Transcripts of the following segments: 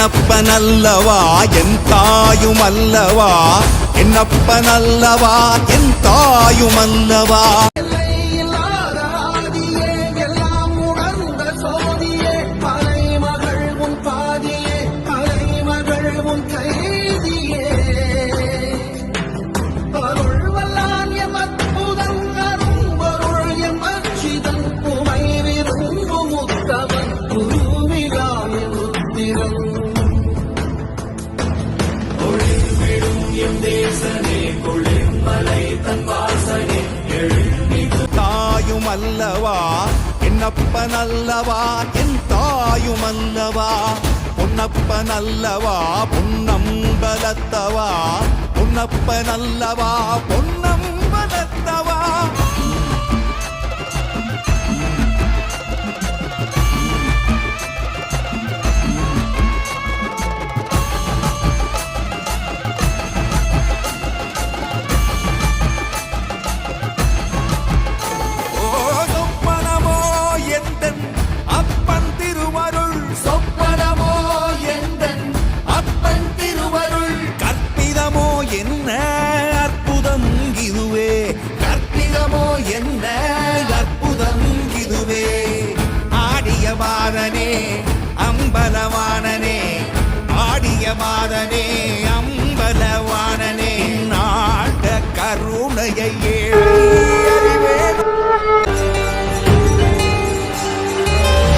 என்னப்பனல்லவா என் தாயும் அல்லவா? என்னப்பனல்லவா என் தாயும் அல்லவா? தாயும் அல்லவா என்னப்பன் அல்லவா என் தாயும் அல்லவா பொன்னப்பன் அல்லவா பொன்னம்பலத்தவா பொன்னப்பன் அல்லவா பொன்னம்பலத்தவா மாதனே அம்பலவானனே ஆடிய மாதனே அம்பலவானனே நாட கருணையை அறிவேன்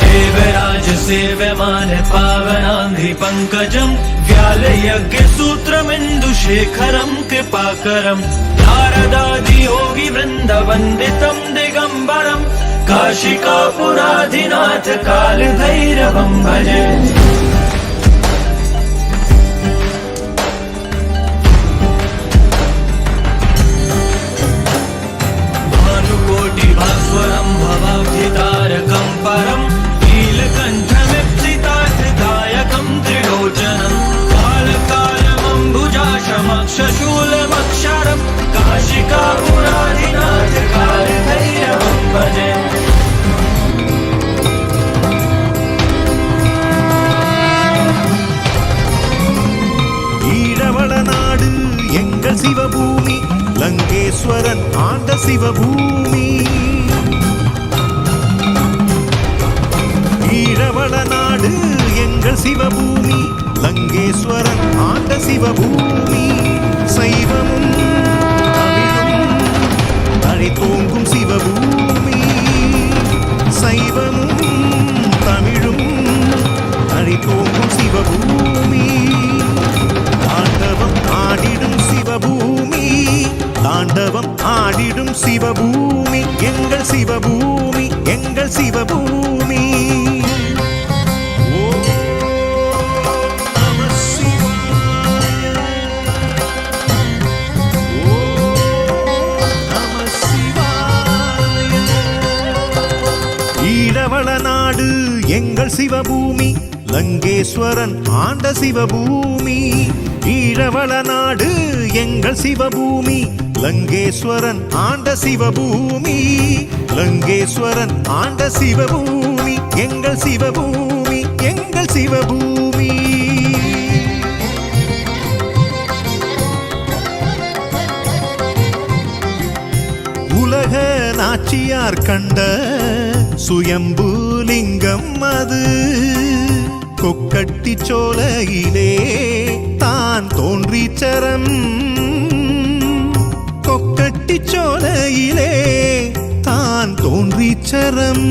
देवराज सेव्यमान पावनाङ्घ्रि पङ्कजम् व्यालयज्ञ सूत्रमिन्दुशेखरम् कृपाकरम् नारदादियोगि वृन्दवन्दितम् दिगम्बरम् काशिकापुराधिनाथ कालभैरवं भजे। भनुकोटिभास्वरम्भवाभितारकम् परम् नीलकण्ठमिक्षिताचदायकं त्रिलोचनम् आलकालमम्बुजा समक्षशूल சிவபூமி. ஈழவள நாடு எங்கள் சிவபூமி. லங்கேஸ்வரன் ஆண்ட சிவபூமி. தாண்டவம் சிவபூமி எங்கள் சிவபூமி எங்கள் சிவபூமி. ஈழவள நாடு எங்கள் சிவபூமி லங்கேஸ்வரன் ஆண்ட சிவபூமி. ஈழவள நாடு எங்கள் சிவபூமி. லங்கேஸ்வரன் ஆண்ட சிவபூமி. லங்கேஸ்வரன் ஆண்ட சிவபூமி. எங்கள் சிவபூமி எங்கள் சிவபூமி. உலக நாச்சியார் கண்ட சுயம்புலிங்கம் அது. கொக்கட்டி சோலையிலே தான் தோன்றி சரம் சோலையிலே தான் தோன்றிச்சரம்